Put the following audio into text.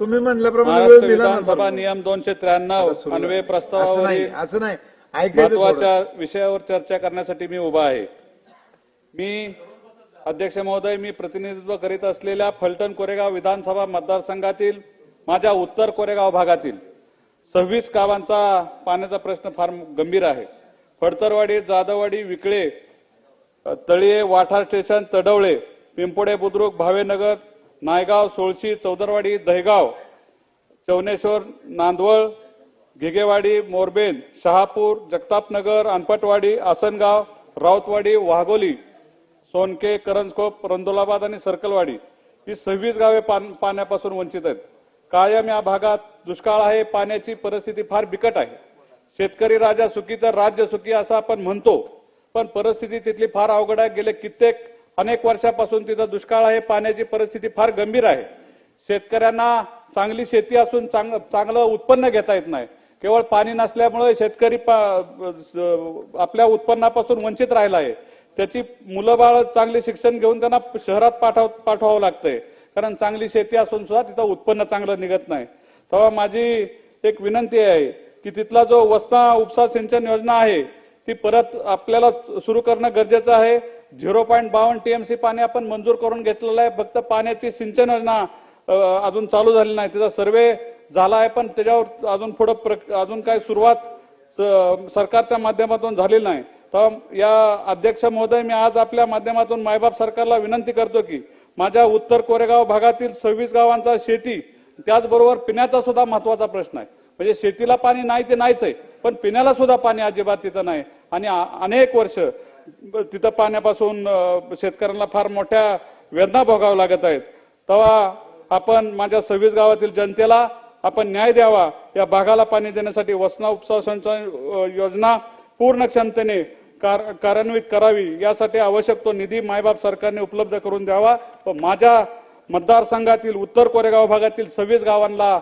तुम्ही म्हणल्याप्रमाणे वेळ महाराष्ट्र दिला ना विधानसभा. नियम दोनशे त्र्याण्णव सुरू अन्वये आहे. असं प्रस्तावावरील नाही असं नाही ऐकायचं थोडं. महत्त्वाच्या विषयावर चर्चा करण्यासाठी मी उभा आहे मी अध्यक्ष महोदय मी प्रतिनिधित्व करीत असलेल्या फलटण कोरेगाव विधानसभा मतदारसंघातील माझ्या उत्तर कोरेगाव भागातील सव्वीस गावांचा पाण्याचा प्रश्न फार गंभीर आहे फडतरवाडी जाधववाडी विकळे तळीये वाठार स्टेशन तडवळे पिंपोडे बुद्रुक भावेनगर नायगाव सोळशी चौदरवाडी दहेगाव चौनेश्वर नांदवळ घिगेवाडी मोरबेन शहापूर जगतापनगर अनपटवाडी आसनगाव राऊतवाडी वाघोली सोनके करंजकोप रंदोलाबाद आणि सर्कलवाडी ही सव्वीस गावे पान- पाण्यापासून वंचित आहेत. कायम या भागात दुष्काळ आहे पाण्याची परिस्थिती फार बिकट आहे. शेतकरी राजा सुखी तर राज्य सुखी असं आपण म्हणतो पण परिस्थिती तिथली फार अवघड आहे. गेले कित्येक अनेक वर्षापासून तिथं दुष्काळ आहे पाण्याची परिस्थिती फार गंभीर आहे. शेतकऱ्यांना चांगली शेती असून चांग- चांगलं उत्पन्न घेता येत नाही. केवळ पाणी नसल्यामुळे शेतकरी पा- आपल्या उत्पन्नापासून वंचित राहिला आहे. त्याची मुलं बाळ चांगले शिक्षण घेऊन त्यांना शहरात पाठव पाठवावं लागतंय. कारण चांगली शेती असून सुद्धा तिथं उत्पन्न चांगलं निघत नाही. तेव्हा माझी एक विनंती आहे की तिथला जो वसना उपसा सिंचन योजना आहे ती परत आपल्याला सुरू करणं गरजेचं आहे. झिरो पॉईंट बावन्न टीएमसी पाणी आपण मंजूर करून घेतलेलं आहे. फक्त पाण्याची सिंचन योजना अजून चालू झाली नाही. त्याचा सर्वे झाला आहे पण त्याच्यावर अजून पुढे अजून काही सुरुवात सरकारच्या माध्यमातून झालेली नाही. तर या अध्यक्ष महोदय मी आज आपल्या माध्यमातून मायबाप सरकारला विनंती करतो की माझ्या उत्तर कोरेगाव भागातील सव्वीस गावांचा शेती त्याचबरोबर पिण्याचा सुद्धा महत्त्वाचा प्रश्न आहे. म्हणजे शेतीला पाणी नाही ते नाहीच आहे पण पिण्याला सुद्धा पाणी अजिबात तिथं नाही. आणि अनेक वर्ष तिथं पाण्यापासून शेतकऱ्यांना फार मोठ्या वेदना भोगाव्या लागत आहेत. तेव्हा आपण माझ्या सव्वीस गावातील जनतेला आपण न्याय द्यावा या भागाला पाणी देण्यासाठी वसना उपसा सिंचन योजना पूर्ण क्षमतेने कार- कार्यान्वित करावी यासाठी आवश्यक तो निधी मायबाप सरकारने उपलब्ध करून द्यावा. व माझ्या मतदारसंघातील उत्तर कोरेगाव भागातील सव्वीस गावांना